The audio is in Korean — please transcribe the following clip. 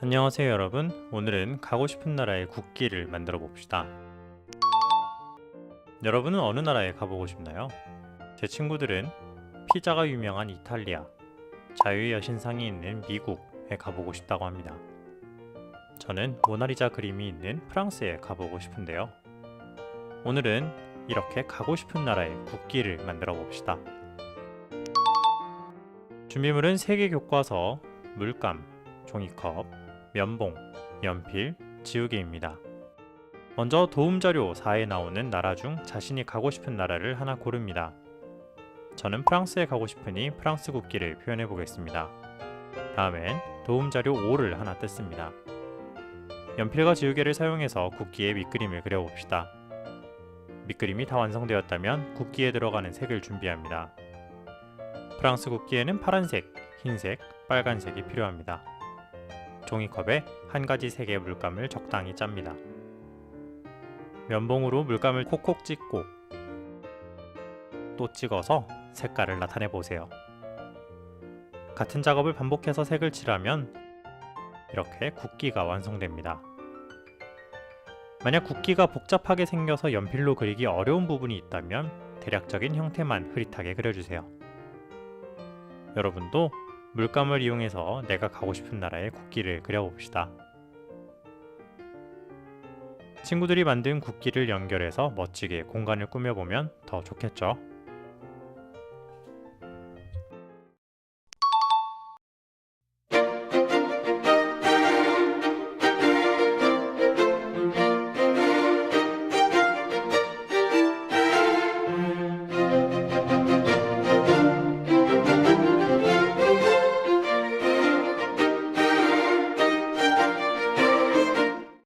안녕하세요 여러분. 오늘은 가고 싶은 나라의 국기를 만들어 봅시다. 여러분은 어느 나라에 가보고 싶나요? 제 친구들은 피자가 유명한 이탈리아 자유의 여신상이 있는 미국에 가보고 싶다고 합니다. 저는 모나리자 그림이 있는 프랑스에 가보고 싶은데요. 오늘은 이렇게 가고 싶은 나라의 국기를 만들어 봅시다. 준비물은 세계 교과서, 물감, 종이컵, 면봉, 연필, 지우개입니다. 먼저 도움자료 4에 나오는 나라 중 자신이 가고 싶은 나라를 하나 고릅니다. 저는 프랑스에 가고 싶으니 프랑스 국기를 표현해 보겠습니다. 다음엔 도움자료 5를 하나 뜯습니다. 연필과 지우개를 사용해서 국기의 밑그림을 그려봅시다. 밑그림이 다 완성되었다면 국기에 들어가는 색을 준비합니다. 프랑스 국기에는 파란색, 흰색, 빨간색이 필요합니다. 종이컵에 한 가지 색의 물감을 적당히 짭니다. 면봉으로 물감을 콕콕 찍고 또 찍어서 색깔을 나타내 보세요. 같은 작업을 반복해서 색을 칠하면 이렇게 국기가 완성됩니다. 만약 국기가 복잡하게 생겨서 연필로 그리기 어려운 부분이 있다면 대략적인 형태만 흐릿하게 그려주세요. 여러분도 물감을 이용해서 내가 가고 싶은 나라의 국기를 그려봅시다. 친구들이 만든 국기를 연결해서 멋지게 공간을 꾸며보면 더 좋겠죠?